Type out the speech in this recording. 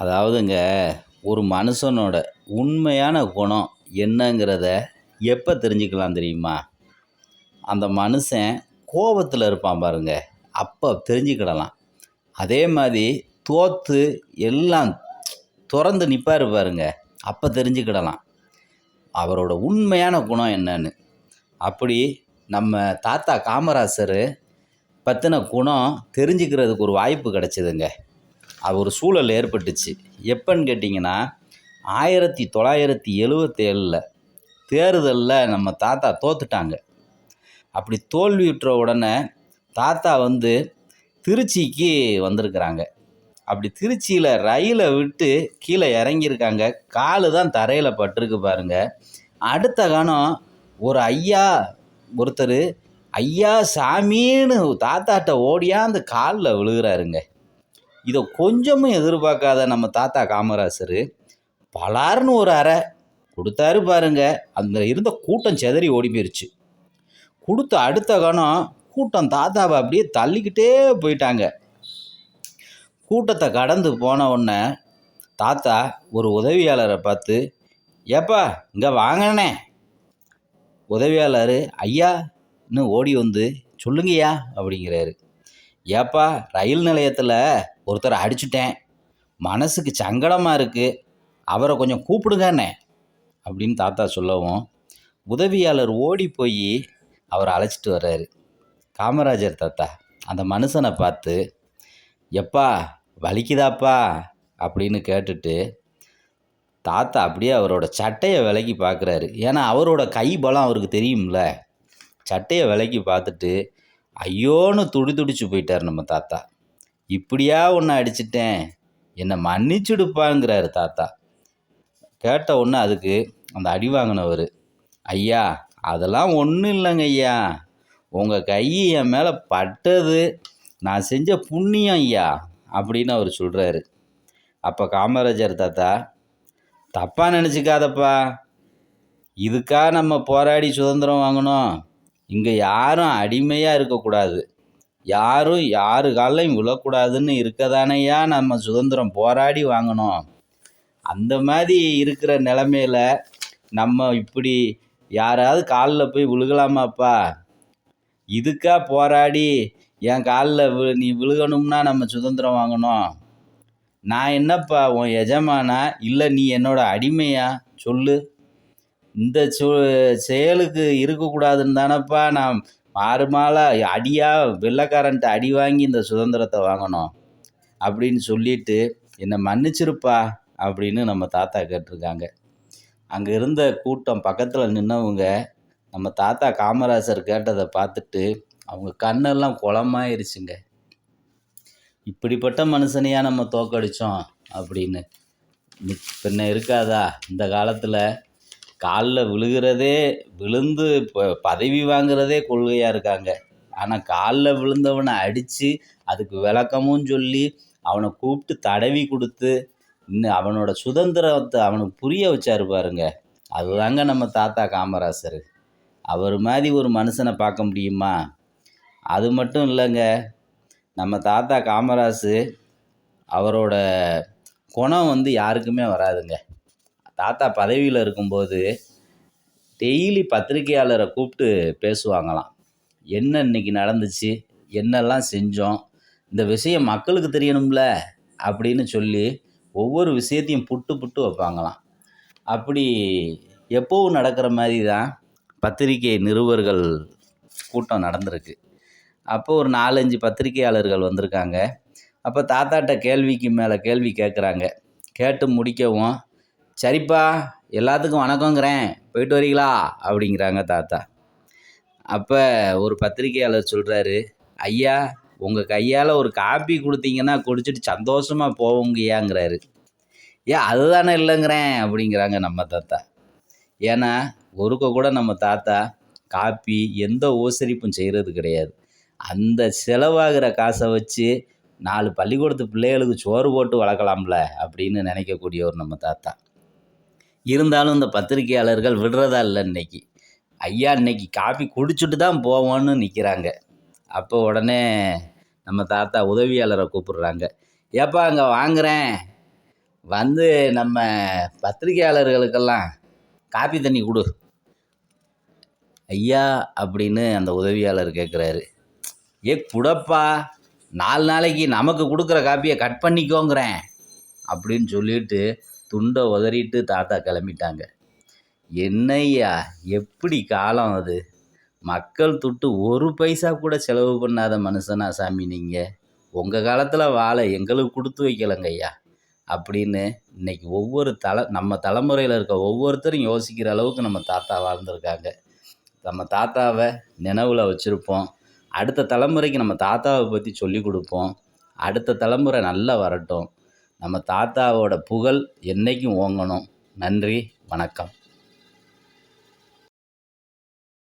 அதாவதுங்க ஒரு மனுஷனோட உண்மையான குணம் என்னங்கிறத எப்போ தெரிஞ்சுக்கலாம் தெரியுமா? அந்த மனுஷன் கோபத்தில் இருப்பான் பாருங்க அப்போ தெரிஞ்சுக்கிடலாம். அதே மாதிரி தோற்று எல்லாம் துறந்து நிற்பாரு பாருங்க அப்போ தெரிஞ்சுக்கிடலாம். அவரோட உண்மையான குணம் என்னன்னு. அப்படி நம்ம தாத்தா காமராசர் பற்றின குணம் தெரிஞ்சுக்கிறதுக்கு ஒரு வாய்ப்பு கிடச்சிதுங்க. ஒரு சூழல் ஏற்பட்டுச்சு. எப்போன்னு கேட்டிங்கன்னா ஆயிரத்தி தொள்ளாயிரத்தி எழுவத்தேழில் தேர்தலில் நம்ம தாத்தா தோத்துட்டாங்க. அப்படி தோல்வியுற்ற உடனே தாத்தா வந்து திருச்சிக்கு வந்திருக்கிறாங்க. அப்படி திருச்சியில் ரயிலை விட்டு கீழே இறங்கியிருக்காங்க. காலு தான் தரையில் பட்டிருக்கு பாருங்க. அடுத்த கணம் ஒரு ஐயா ஒருத்தர் ஐயா சாமின்னு தாத்தாட்ட ஓடியா அந்த காலில் விழுகிறாருங்க. இதை கொஞ்சமும் எதிர்பார்க்காத நம்ம தாத்தா காமராசர் பலார்னு ஒரு அறை கொடுத்தாரு பாருங்க. அந்த இருந்த கூட்டம் செதறி ஓடி போயிருச்சு கொடுத்த அடுத்த கணம் கூட்டம் தாத்தாவை அப்படியே தள்ளிக்கிட்டே போயிட்டாங்க. கூட்டத்தை கடந்து போன உடனே தாத்தா ஒரு உதவியாளரை பார்த்து ஏப்பா இங்கே வாங்கினே உதவியாளர் ஐயா இன்னும் ஓடி வந்து சொல்லுங்கய்யா அப்படிங்கிறாரு. ஏப்பா ரயில் நிலையத்தில் ஒருத்தரை அடிச்சுட்டேன். மனசுக்கு சங்கடமாக இருக்குது அவரை கொஞ்சம் கூப்பிடுங்கண்ணே அப்படின்னு தாத்தா சொல்லவும் உதவியாளர் ஓடி போய் அவரை அழைச்சிட்டு வர்றாரு. காமராஜர் தாத்தா அந்த மனுஷனை பார்த்து எப்பா வலிக்குதாப்பா? அப்படின்னு கேட்டுட்டு தாத்தா அப்படியே அவரோட சட்டையை விலக்கி பார்க்குறாரு. ஏன்னா அவரோட கை பலம் அவருக்கு தெரியும்ல. சட்டையை விலக்கி பார்த்துட்டு ஐயோன்னு துடி துடிச்சு போயிட்டார் நம்ம தாத்தா. இப்படியா ஒன்று அடிச்சிட்டேன்? என்னை மன்னிச்சுடுப்பாங்கிறாரு தாத்தா. கேட்ட ஒன்று அதுக்கு அந்த அடி வாங்கினவர் ஐயா அதெல்லாம் ஒன்றும் இல்லைங்க ஐயா. உங்கள் கை என் மேலே பட்டது. நான் செஞ்ச புண்ணியம் ஐயா அப்படின்னு அவர் சொல்கிறாரு அப்போ காமராஜர் தாத்தா தப்பாக நினச்சிக்காதப்பா. இதுக்கா நம்ம போராடி சுதந்திரம் வாங்கணும். இங்கே யாரும் அடிமையாக இருக்கக்கூடாது. யாரும் யாரு காலையும் விழக்கூடாதுன்னு இருக்கதானையா நம்ம சுதந்திரம் போராடி வாங்கணும். அந்த மாதிரி இருக்கிற நிலமையில நம்ம இப்படி யாராவது காலில் போய் விழுகலாமாப்பா? இதுக்கா போராடி என் காலில் வி நீ விழுகணும்னா நம்ம சுதந்திரம் வாங்கணும். நான் என்னப்பா உன் எஜமானா? இல்லை நீ என்னோட அடிமையா? சொல்லு. இந்த சு செயலுக்கு இருக்கக்கூடாதுன்னு தானப்பா நான் மாறுமாலாக அடியாக வெள்ளைக்காரன்ட்ட அடி வாங்கி இந்த சுதந்திரத்தை வாங்கணும் அப்படின்னு சொல்லிட்டு என்னை மன்னிச்சிருப்பா அப்படின்னு நம்ம தாத்தா கேட்டிருக்காங்க. அங்கே இருந்த கூட்டம் பக்கத்தில் நின்னவங்க நம்ம தாத்தா காமராசர் கேட்டதை பார்த்துட்டு அவங்க கண்ணெல்லாம் குளமாயிருச்சுங்க. இப்படிப்பட்ட மனுஷனையாக நம்ம தோக்கடித்தோம் அப்படின்னு. பின்ன இருக்காதா? இந்த காலத்தில் காலில் விழுகிறதே விழுந்து இப்போ பதவி வாங்குறதே கொள்கையாக இருக்காங்க. ஆனால் காலில் விழுந்தவனை அடித்து அதுக்கு விளக்கமும் சொல்லி அவனை கூப்பிட்டு தடவி கொடுத்து இன்னும் அவனோட சுதந்திரத்தை அவனுக்கு புரிய வச்சாரு பாருங்க. அதுதாங்க நம்ம தாத்தா காமராசர். அவர் மாதிரி ஒரு மனுஷனை பார்க்க முடியுமா? அது மட்டும் இல்லைங்க. நம்ம தாத்தா காமராசு அவரோட குணம் வந்து யாருக்குமே வராதுங்க. தாத்தா பதவியில் இருக்கும்போது டெய்லி பத்திரிக்கையாளரை கூப்பிட்டு பேசுவாங்களாம். என்ன இன்னைக்கு நடந்துச்சு? என்னெல்லாம் செஞ்சோம்? இந்த விஷயம் மக்களுக்கு தெரியணும்ல? அப்படின்னு சொல்லி ஒவ்வொரு விஷயத்தையும் புட்டு புட்டு வைப்பாங்களாம். அப்படி எப்போவும் நடக்கிற மாதிரி தான் பத்திரிகை நிருபர்கள் கூட்டம் நடந்திருக்கு. அப்போ ஒரு நாலஞ்சு பத்திரிகையாளர்கள் வந்திருக்காங்க. அப்போ தாத்தாட்ட கேள்விக்கு மேலே கேள்வி கேட்குறாங்க கேட்டு முடிக்கவும் சரிப்பா எல்லாத்துக்கும் வணக்கங்கிறேன். போயிட்டு வரீங்களா? அப்படிங்கிறாங்க தாத்தா. அப்போ ஒரு பத்திரிகையாளர் சொல்கிறாரு ஐயா உங்கள் கையால் ஒரு காப்பி கொடுத்தீங்கன்னா குடிச்சிட்டு சந்தோஷமாக போவோங்கய்யாங்கிறாரு. ஏன் அதுதானே இல்லைங்கிறேன் அப்படிங்கிறாங்க நம்ம தாத்தா. ஏன்னா ஒருக்க கூட நம்ம தாத்தா காப்பி எந்த ஓசரிப்பும் செய்கிறது கிடையாது. அந்த செலவாகிற காசை வச்சு நாலு பள்ளிக்கூடத்து பிள்ளைகளுக்கு சோறு போட்டு வளர்க்கலாம்ல அப்படின்னு நினைக்கக்கூடிய ஒரு நம்ம தாத்தா. இருந்தாலும் இந்த பத்திரிகையாளர்கள் விடுறதா இல்லை இன்றைக்கி ஐயா இன்னைக்கு காஃபி குடிச்சிட்டு தான் போவோன்னு நிற்கிறாங்க அப்போ உடனே நம்ம தாத்தா உதவியாளரை கூப்பிடுறாங்க. ஏப்பா அங்கே வாங்குறேன். வந்து நம்ம பத்திரிக்கையாளர்களுக்கெல்லாம் காப்பி தண்ணி கொடு. ஐயா அப்படின்னு அந்த உதவியாளர் கேட்குறாரு ஏ குடப்பா நாலு நாளைக்கு நமக்கு கொடுக்குற காப்பியை கட் பண்ணிக்கோங்கிறேன். அப்படின்னு சொல்லிட்டு துண்டை உதறிட்டு தாத்தா கிளம்பிட்டாங்க. என்னய்யா எப்படி காலம் அது? மக்கள் துட்டு ஒரு பைசா கூட செலவு பண்ணாத மனுஷனா சாமி நீங்கள் உங்கள் காலத்தில் வாழை எங்களுக்கு கொடுத்து வைக்கலங்கய்யா அப்படின்னு இன்னைக்கு ஒவ்வொரு தலை நம்ம தலைமுறையில் இருக்க ஒவ்வொருத்தரும் யோசிக்கிற அளவுக்கு நம்ம தாத்தா வாழ்ந்திருக்காங்க. நம்ம தாத்தாவை நினைவில் வச்சுருப்போம். அடுத்த தலைமுறைக்கு நம்ம தாத்தாவை பற்றி சொல்லி கொடுப்போம். அடுத்த தலைமுறை நல்லா வரட்டும். நம்ம தாத்தாவோட புகழ் என்றைக்கும் ஓங்கணும். நன்றி வணக்கம்.